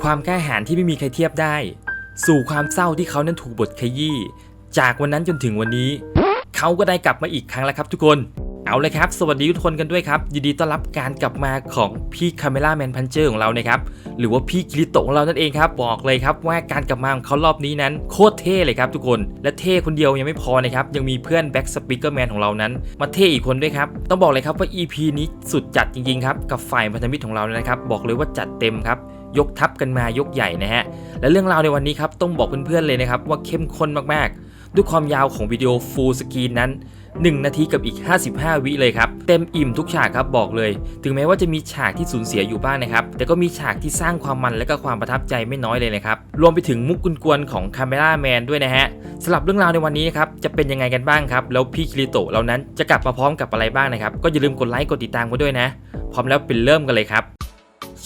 ความกล้าหาญที่ไม่มีใครเทียบได้ สู่ความเศร้าที่เขานั้นถูกบทขยี้จากวันนั้นจนถึงวันนี้ เขาก็ได้กลับมาอีกครั้งแล้วครับทุกคนเอาเลยครับ สวัสดีทุกคนกันด้วยครับ ยินดีต้อนรับการกลับมาของพี่คาเมล่าแมนพันเจอร์ของเรานะครับ หรือว่าพี่กิริโตของเรานั่นเองครับ บอกเลยครับว่าการกลับมาของเขารอบนี้นั้น โคตรเท่เลยครับทุกคน และเท่คนเดียวยังไม่พอนะครับ ยังมีเพื่อนแบ็กสปีกเกอร์แมนของเรานั้น มาเท่อีกคนด้วยครับ ต้องบอกเลยครับว่า EP นี้สุดจัดจริงๆครับ กับฝ่ายพันธมิตรของเรานะครับ บอกเลยว่าจัดเต็มครับ ยกทัพกันมายกใหญ่นะฮะ และเรื่องราวในวันนี้ครับต้องบอกเพื่อนๆเลยนะครับว่าเข้มข้นมากๆ ด้วยความยาวของวิดีโอฟูลสกรีนนั้น 1 นาทีกับอีก 55 วิเลยครับ เต็มอิ่มทุกฉากครับบอกเลย ถึงแม้ว่าจะมีฉากที่สูญเสียอยู่บ้างนะครับ แต่ก็มีฉากที่สร้างความมันและก็ความประทับใจไม่น้อยเลยนะครับ รวมไปถึงมุกกวนๆของคาเมล่าแมนด้วยนะฮะสำหรับเรื่องราวในวันนี้นะครับจะเป็นยังไงกันบ้างครับ แล้วพี่คิริโตะเรานั้นจะกลับมาพร้อมกับอะไรบ้างนะครับ ก็อย่าลืมกดไลค์กดติดตามกันด้วยนะ พร้อมแล้วเป็นเริ่มกันเลยครับ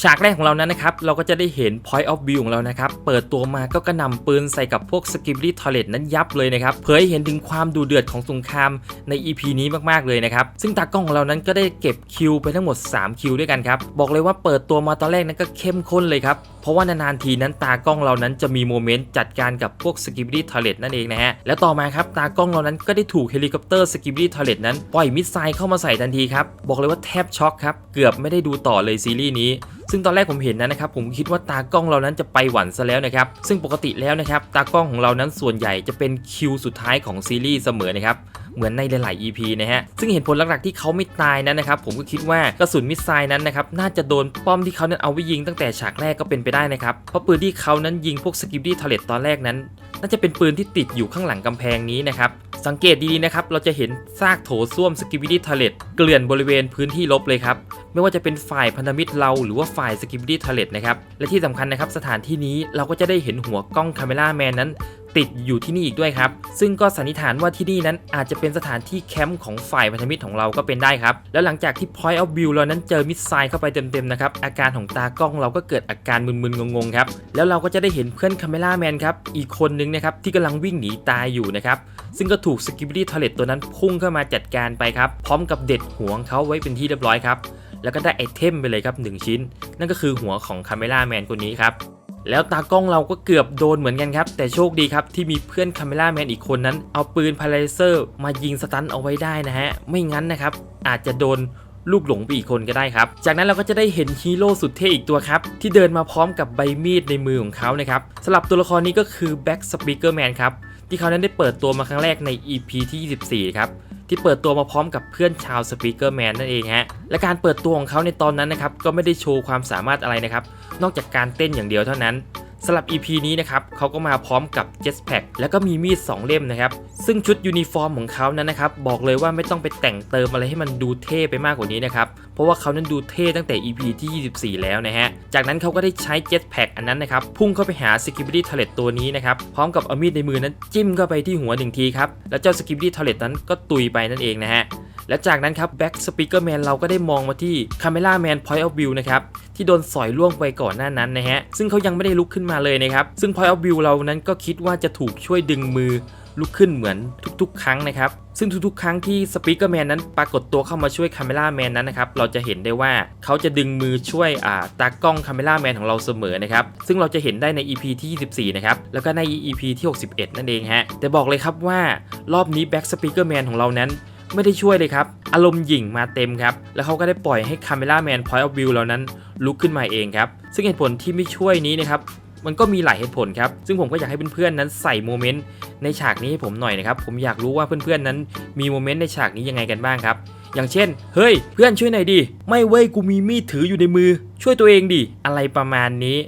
ฉากแรกของเรานั้นนะครับ เราก็จะได้เห็น point of view ของเรานะครับ เปิดตัวมาก็กระนำปืนใส่กับพวกสกิบลี่ทอเลตนั้นยับเลยนะครับ เผยเห็นถึงความดูเดือดของสงครามใน EP นี้มากๆเลยนะครับ ซึ่งตากล้องของเรานั้นก็ได้เก็บคิวไปทั้งหมด 3 คิวด้วยกันครับ บอกเลยว่าเปิดตัวมาตอนแรกนั้นก็เข้มข้นเลยครับ ราะว่านานๆทีนั้นตากล้องเรานั้นจะมีโมเมนต์จัดการกับพวก s k i b b y Toilet นั่นเองนะฮะ แล้วต่อมาครับตากล้องเรานั้นก็ได้ถูกเฮลิคอปเตอร์ s k i b b y Toilet นั้นปล่อยมิสไซล์เข้ามาใส่ทันทีครับ บอกเลยว่าแทบช็อกครับ เกือบไม่ได้ดูต่อเลยซีรีส์นี้ซึ่งตอนแรกผมเห็นนะนะครับผมคิดว่าตากล้องเรานั้นจะไปหวันซะแล้วนะครับ ซึ่งปกติแล้วนะครับตากล้องของเรานั้นส่วนใหญ่จะเป็นคิวสุดท้ายของซีรีส์เสมอนะครับ เหมือนในหลาย ๆ EP นะฮะ ซึ่งเห็นผลหลัก ๆ ที่เขาไม่ตายนั้นนะครับผมก็คิดว่ากระสุนมิสไซล์นั้นนะครับน่าจะโดนป้อมที่เขานั้นเอาไว้ยิงตั้งแต่ฉากแรกก็เป็นไปได้นะครับ เพราะปืนที่เขานั้นยิงพวกสกิปดี้ทอเลตตอนแรกนั้น น่าจะเป็นปืนที่ติดอยู่ข้างหลังกำแพงนี้นะครับสังเกตดีๆนะครับ เราจะเห็นซากโถส้วมสกิบิดี้ทเลตเกลื่อนบริเวณพื้นที่ลบเลยครับ ไม่ว่าจะเป็นฝ่ายพันธมิตรเราหรือว่าฝ่ายสกิบิดี้ทเลตนะครับ และที่สำคัญนะครับ สถานที่นี้เราก็จะได้เห็นหัวกล้องคาเมล่าแมนนั้น ติดอยู่ที่นี่อีกด้วยครับ ซึ่งก็สันนิษฐานว่าที่นี่นั้นอาจจะเป็นสถานที่แคมป์ของฝ่ายพันธมิตรของเราก็เป็นได้ครับ แล้วหลังจากที่ Point of View เรานั้นเจอมิสไซล์เข้าไปเต็มๆนะครับ อาการของตากล้องเราก็เกิดอาการมึนๆงงๆครับ แล้วเราก็จะได้เห็นเพื่อนคาเมล่าแมนครับ อีกคนนึงนะครับที่กำลังวิ่งหนีตายอยู่นะครับ ซึ่งก็ถูกสกิปปี้ทอเลตตัวนั้นพุ่งเข้ามาจัดการไปครับ พร้อมกับเด็ดหัวของเขาไว้เป็นที่เรียบร้อยครับ แล้วก็ได้ไอเทมไปเลยครับ1ชิ้น นั่นก็คือหัวของคาเมล่าแมนคนนี้ครับ แล้วตากล้องเราก็เกือบโดนเหมือนกันครับ แต่โชคดีครับที่มีเพื่อนคาเมล่าแมนอีกคนนั้น เอาปืนพาราเซอร์มายิงสตันเอาไว้ได้นะฮะ ไม่งั้นนะครับ อาจจะโดนลูกหลงไปอีกคนก็ได้ครับ จากนั้นเราก็จะได้เห็นฮีโร่สุดเท่อีกตัวครับ ที่เดินมาพร้อมกับใบมีดในมือของเขานะครับสำหรับตัวละครนี้ก็คือแบ็กสปีกเกอร์แมนครับที่เขานั้นได้เปิดตัวมาครั้งแรกใน EP ที่ 24 ครับ ที่เปิดตัวมาพร้อมกับเพื่อนชาวสปีกเกอร์แมนนั่นเองฮะ และการเปิดตัวของเขาในตอนนั้นนะครับก็ไม่ได้โชว์ความสามารถอะไรนะครับ นอกจากการเต้นอย่างเดียวเท่านั้น สำหรับ EP นี้นะครับเขาก็มาพร้อมกับ Jetpack แล้วก็มีมีด 2 เล่มนะครับ ซึ่งชุดยูนิฟอร์มของเขานั้นนะครับ บอกเลยว่าไม่ต้องไปแต่งเติมอะไรให้มันดูเท่ไปมากกว่านี้นะครับ เพราะว่าเขานั้นดูเท่ตั้งแต่ EP ที่ 24 แล้วนะฮะ จากนั้นเขาก็ได้ใช้ Jetpack อันนั้นนะครับ พุ่งเข้าไปหา Skibidi Toilet ตัวนี้นะครับ พร้อมกับเอามีดในมือนั้นจิ้มเข้าไปที่หัวหนึ่งทีครับแล้วเจ้า Skibidi Toilet นั้นก็ตุยไปนั่นเองนะฮะ และจากนั้นครับ Back Speaker Man เราก็ได้มองมาที่ Camera Man Point of View นะครับที่โดนสอยล่วงไปก่อนหน้านั้นนะฮะซึ่งเขายังไม่ได้ลุกขึ้นมาเลยนะครับซึ่ง Point of View เรานั้นก็คิดว่าจะถูกช่วยดึงมือลุกขึ้นเหมือนทุกๆ ครั้งนะครับ ซึ่งทุกๆ ครั้งที่ Speaker Man นั้นปรากฏตัวเข้ามาช่วย Camera Man นั้นนะครับ เราจะเห็นได้ว่าเขาจะดึงมือช่วยอ่าตากล้อง Camera Man ของเราเสมอนะครับ ซึ่งเราจะเห็นได้ใน EP ที่ 24 นะครับ แล้วก็ใน EP ที่ 61 นั่นเองฮะ แต่บอกเลยครับว่ารอบนี้ Back Speaker Man ของเรานั้น ไม่ได้ช่วยเลยครับ อารมณ์หยิ่งมาเต็มครับ แล้วเขาก็ได้ปล่อยให้คาเมล่าแมนพอยต์ออฟวิวเหล่านั้นลุกขึ้นมาเองครับ ซึ่งเหตุผลที่ไม่ช่วยนี้นะครับมันก็มีหลายเหตุผลครับ ซึ่งผมก็อยากให้เพื่อนๆนั้นใส่โมเมนต์ในฉากนี้ให้ผมหน่อยนะครับ ผมอยากรู้ว่าเพื่อนๆนั้นมีโมเมนต์ในฉากนี้ยังไงกันบ้างครับ อย่างเช่น เฮ้ย เพื่อนช่วยหน่อยดิ ไม่เว้ย กูมีมีดถืออยู่ในมือ ช่วยตัวเองดิ อะไรประมาณนี้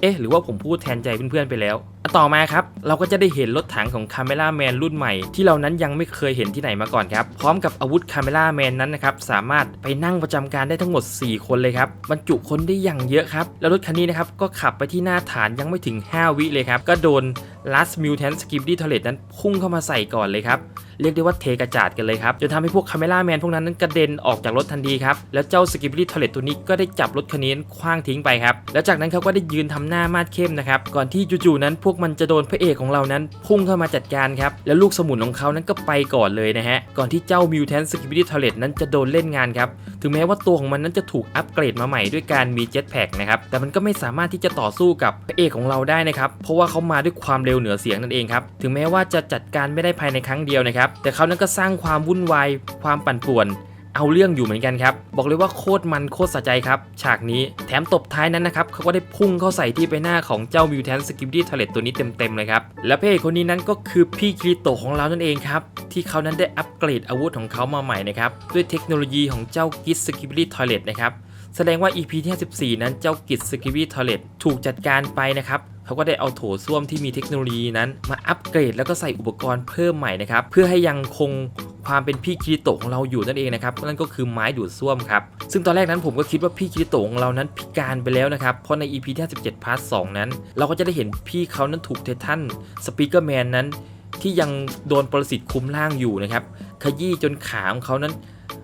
เอ๊ะ หรือว่าผมพูดแทนใจเพื่อนๆไปแล้ว ต่อมาครับ เราก็จะได้เห็นรถถังของคาเมล่าแมนรุ่นใหม่ ที่เรานั้นยังไม่เคยเห็นที่ไหนมาก่อนครับ พร้อมกับอาวุธคาเมล่าแมนนั้นนะครับ สามารถไปนั่งประจำการได้ทั้งหมด 4 คนเลยครับ บรรจุคนได้อย่างเยอะครับ แล้วรถคันนี้นะครับ ก็ขับไปที่หน้าฐานยังไม่ถึง 5 วิเลยครับ ก็โดน Last Mutant Skibidi Toilet นั้นพุ่งเข้ามาใส่ก่อนเลยครับเรียกได้ว่าเทกระจาดกันเลยครับจนทำให้พวกคาเมล่าแมนพวกนั้นนั้นกระเด็นออกจากรถทันทีครับ แล้วเจ้าสกิปปี้ทอเลตตัวนี้ก็ได้จับรถคันนี้คว้างทิ้งไปครับ แล้วจากนั้นเขาก็ได้ยืนทำหน้ามาดเข้มนะครับ ก่อนที่จู่ๆนั้นพวกกมันจะโดนพระเอกของเรานั้น พุ่งเข้ามาจัดการครับ แล้วลูกสมุนของเขานั้นก็ไปก่อนเลยนะฮะ ก่อนที่เจ้ามิวแทนสกิบิดี้ทอร์เรตนั้นจะโดนเล่นงานครับ ถึงแม้ว่าตัวของมันนั้นจะถูกอัปเกรดมาใหม่ด้วยการมีเจ็ตแพ็กนะครับ แต่มันก็ไม่สามารถที่จะต่อสู้กับพระเอกของเราได้นะครับ เพราะว่าเขามาด้วยความเร็วเหนือเสียงนั่นเองครับ ถึงแม้ว่าจะจัดการไม่ได้ภายในครั้งเดียวนะครับ แต่เขานั้นก็สร้างความวุ่นวาย ความปั่นป่วน เอาเรื่องอยู่เหมือนกันครับ บอกเลยว่าโคตรมันโคตรสะใจครับ ฉากนี้แถมตบท้ายนั้นนะครับเขาก็ได้พุ่งเข้าใส่ที่ใบหน้าของเจ้ามิวแทนสกิปดี้ทเลตตัวนี้เต็มๆเลยครับ และพระเอกคนนี้นั้นก็คือพี่คริโตของเรานั่นเองครับ ที่เขานั้นได้อัปเกรดอาวุธของเขามาใหม่นะครับ ด้วยเทคโนโลยีของเจ้ากิสสกิปดี้ทเลตนะครับแสดงว่า EP ที่54นั้นเจ้ากิจสกิวีทอเลตถูกจัดการไปนะครับเขาก็ได้เอาโถส้วมที่มีเทคโนโลยีนั้น มาอัปเกรดแล้วก็ใส่อุปกรณ์เพิ่มใหม่นะครับ เพื่อให้ยังคง ความเป็นพี่คิริโตะของเราอยู่นั่นเองนะครับนั่นก็คือไม้ดูดส้วมครับซึ่งตอนแรกนั้นผมก็คิดว่าพี่คิริโตะของเรานั้นพิการไปแล้วนะครับเพราะใน EP ที่57พาร์ท2นั้น เราก็จะได้เห็นพี่เขานั้นถูกเททันสปีกเกอร์แมนนั้น ที่ยังโดนปรสิตคุมร่างอยู่นะครับขยี้จนขาของเขานั้น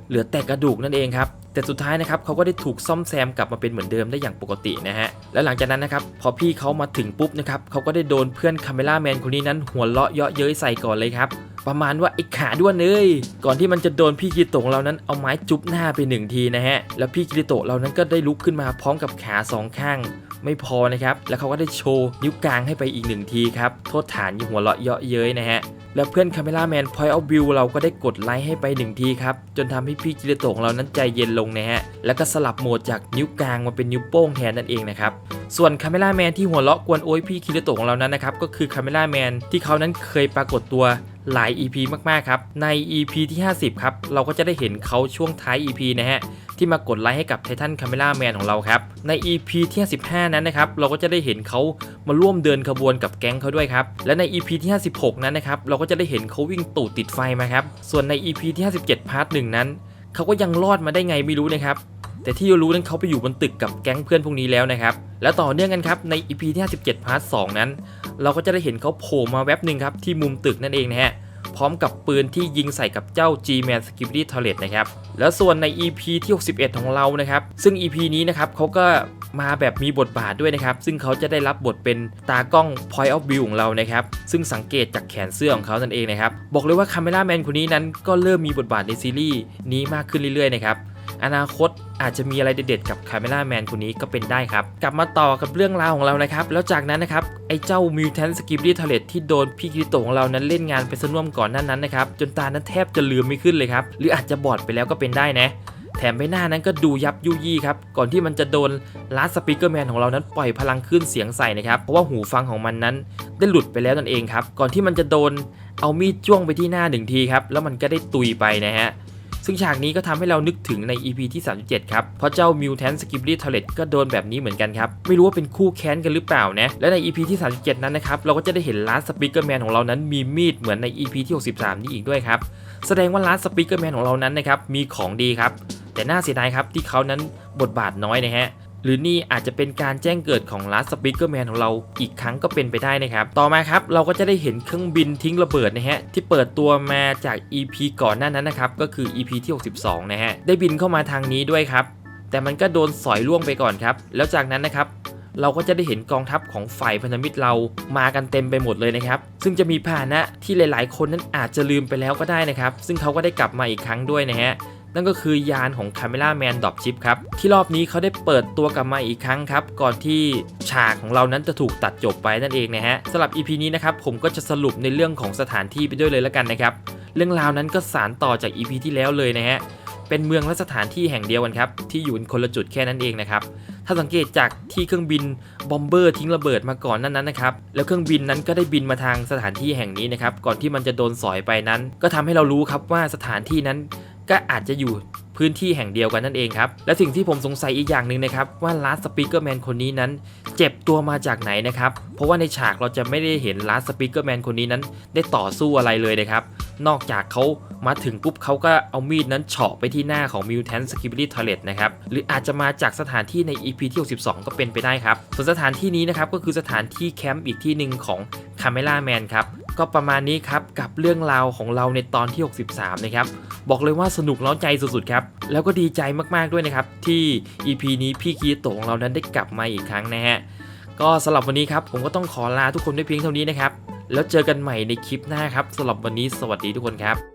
เหลือแต่กระดูกนั่นเองครับแต่สุดท้ายนะครับเขาก็ได้ถูกซ่อมแซมกลับมาเป็นเหมือนเดิมได้อย่างปกตินะฮะและหลังจากนั้นนะครับพอพี่เขามาถึงปุ๊บนะครับเขาก็ได้โดนเพื่อนคาเมล่าแมนคนนี้นั้นหัวเราะเยาะเย้ยใส่ก่อนเลยครับ ประมาณว่าไอ้ขาด้วนเอ้ยก่อนที่มันจะโดนพี่คิริโตะของเรานั้นเอาไม้จุ๊บหน้าไปหนึ่งทีนะฮะแล้วพี่คิริโตะเรานั้นก็ได้ลุกขึ้นมาพร้อมกับขาสองข้างไม่พอนะครับ แล้วเขาก็ได้โชว์นิ้วกลางให้ไปอีกหนึ่งทีครับ โทษฐานอย่หัวเราะเยาะเย้ยนะฮะ แล้วเพื่อนคาเมล่าแมนพอยเอาวิวเราก็ได้กดไลค์ให้ไปหนึ่งทีครับ จนทำให้พี่กิริโตของเรานั้นใจเย็นลงนะฮะ แล้วก็สลับโหมดจากนิ้วกลางมาเป็นนิ้วโป้งแทนนั่นเองนะครับ ส่วนคาเมล่าแมนที่หัวเราะกวนโอ้ยพี่คิริโตของเรานั้นนะครับ ก็คือคาเมล่าแมนที่เขานั้นเคยปรากฏตัว หลาย EP มากๆครับ ใน EP ที่ 50 ครับ เราก็จะได้เห็นเขาช่วงท้าย EP นะฮะ ที่มากดไลค์ให้กับไททันคาเมล่าแมนของเราครับ ใน EP ที่ 55 นั้นนะครับ เราก็จะได้เห็นเขามาร่วมเดินขบวนกับแก๊งเขาด้วยครับ และใน EP ที่ 56 นั้นนะครับ เราก็จะได้เห็นเขาวิ่งตูดติดไฟมาครับ ส่วนใน EP ที่ 57 พาร์ทหนึ่งนั้นเขาก็ยังรอดมาได้ไงไม่รู้นะครับ แต่ที่รู้นั้นเขาไปอยู่บนตึกกับแก๊งเพื่อนพวกนี้แล้วนะครับ แล้วต่อเนื่องกันครับใน EP ที่57พาร์ท2นั้น เราก็จะได้เห็นเขาโผล่มาแว็บหนึ่งครับที่มุมตึกนั่นเองนะฮะพร้อมกับปืนที่ยิงใส่กับเจ้า G-Man s k i p p y Turret นะครับ แล้วส่วนใน EP ที่ 61 ของเรานะครับ ซึ่ง EP นี้นะครับเขาก็มาแบบมีบทบาทด้วยนะครับ ซึ่งเขาจะได้รับบทเป็นตากล้อง Point of View ของเรานะครับ ซึ่งสังเกตจากแขนเสื้อของเขานั่นเองนะครับ บอกเลยว่าคาเมล่าแมนคนนี้นั้นก็เริ่มมีบทบาทในซีรีส์นี้มากขึ้นเรื่อยๆนะครับ อนาคตอาจจะมีอะไรเด็ดๆกับคาเมล่าแมนคนนี้ก็เป็นได้ครับ กลับมาต่อกับเรื่องราวของเรานะครับ แล้วจากนั้นนะครับ ไอ้เจ้ามิวแทนสกิปดี้ทเลตที่โดนพี่กิริโตของเรานั้นเล่นงานไปสน่วมก่อนหน้านั้นนะครับ จนตานั้นแทบจะลืมไม่ขึ้นเลยครับ หรืออาจจะบอดไปแล้วก็เป็นได้นะแถมใบหน้านั้นก็ดูยับยุยี่ครับ ก่อนที่มันจะโดนลาสปีกเกอร์แมนของเรานั้นปล่อยพลังขึ้นเสียงใส่นะครับ เพราะว่าหูฟังของมันนั้นได้หลุดไปแล้วนั่นเองครับ ก่อนที่มันจะโดนเอามีดจ้วงไปที่หน้าหนึ่งทีครับ แล้วมันก็ได้ตุยไปนะฮะ ซึ่งฉากนี้ก็ทำให้เรานึกถึงใน EP ที่ 37 ครับ เพราะเจ้ามิวแทนสกิป y ี t ทอเลตก็โดนแบบนี้เหมือนกันครับ ไม่รู้ว่าเป็นคู่แค้นกันหรือเปล่านะ และใน EP ที่ 37 นั้นนะครับ เราก็จะได้เห็นลาสสปิเกอร์แมนของเรานั้นมีมีดเหมือนใน EP ที่ 63 นี้อีกด้วยครับ แสดงว่าลาสสปิเกอร์แมนของเรานั้นนะครับมีของดีครับ แต่น่าเสียดายครับที่เขานั้นบทบาทน้อยนะฮะ หรือนี่อาจจะเป็นการแจ้งเกิดของลัสสปิเกอร์แมนของเราอีกครั้งก็เป็นไปได้นะครับ ต่อมาครับ เราก็จะได้เห็นเครื่องบินทิ้งระเบิดนะฮะ ที่เปิดตัวมาจาก EP ก่อนหน้านั้นนะครับ ก็คือ EP ที่ 62 นะฮะ ได้บินเข้ามาทางนี้ด้วยครับ แต่มันก็โดนสอยล่วงไปก่อนครับ แล้วจากนั้นนะครับเราก็จะได้เห็นกองทัพของฝ่ายพันธมิตรเรามากันเต็มไปหมดเลยนะครับ ซึ่งจะมีพาหนะที่หลาย ๆ คนนั้นอาจจะลืมไปแล้วก็ได้นะครับ ซึ่งเขาก็ได้กลับมาอีกครั้งด้วยนะฮะ นั่นก็คือยานของ Camera Man d r o p Chip ครับ ที่รอบนี้เขาได้เปิดตัวกลับมาอีกครั้งครับ ก่อนที่ฉากของเรานั้นจะถูกตัดจบไปนั่นเองนะฮะสำหรับ EP นี้นะครับผมก็จะสรุปในเรื่องของสถานที่ไปด้วยเลยแล้วกันนะครับ เรื่องราวนั้นก็สานต่อจาก EP ที่แล้วเลยนะฮะเป็นเมืองและสถานที่แห่งเดียวกันครับที่อยู่คนละจุดแค่นั้นเองนะครับถ้าสังเกตจากที่เครื่องบินบอมเบอร์ทิ้งระเบิดมาก่อนนั้นนั้นนะครับ แล้วเครื่องบินนั้นก็ได้บินมาทางสถานที่แห่งนี้นะครับ ก่อนที่มันจะโดนสอยไปนั้น ก็ทำให้เรารู้ครับว่าสถานที่นั้น ก็อาจจะอยู่พื้นที่แห่งเดียวกันนั่นเองครับ และสิ่งที่ผมสงสัยอีกอย่างหนึ่งนะครับ ว่าลาสสปีกเกอร์แมนคนนี้นั้น เจ็บตัวมาจากไหนนะครับ เพราะว่าในฉากเราจะไม่ได้เห็นลาสสปีกเกอร์แมนคนนี้นั้น ได้ต่อสู้อะไรเลยนะครับ นอกจากเขามาถึงปุ๊บเขาก็เอามีดนั้นเฉาะไปที่หน้าของมิวแทนสกิป y ี t ท r เลตนะครับ หรืออาจจะมาจากสถานที่ใน EP ที่62ก็เป็นไปได้ครับส่วนสถานที่นี้นะครับก็คือสถานที่แคมป์อีกที่หนึ่งของคาเมล่าแมนครับ ก็ประมาณนี้ครับกับเรื่องราวของเราในตอนที่ 63 นะครับ บอกเลยว่าสนุกเล้าใจสุดๆครับ แล้วก็ดีใจมากๆด้วยนะครับ ที่ EP นี้พี่คีโตของเรานั้นได้กลับมาอีกครั้งนะฮะก็สำหรับวันนี้ครับผมก็ต้องขอลาทุกคนด้วยเพียงเท่านี้นะครับ แล้วเจอกันใหม่ในคลิปหน้าครับสำหรับวันนี้สวัสดีทุกคนครับ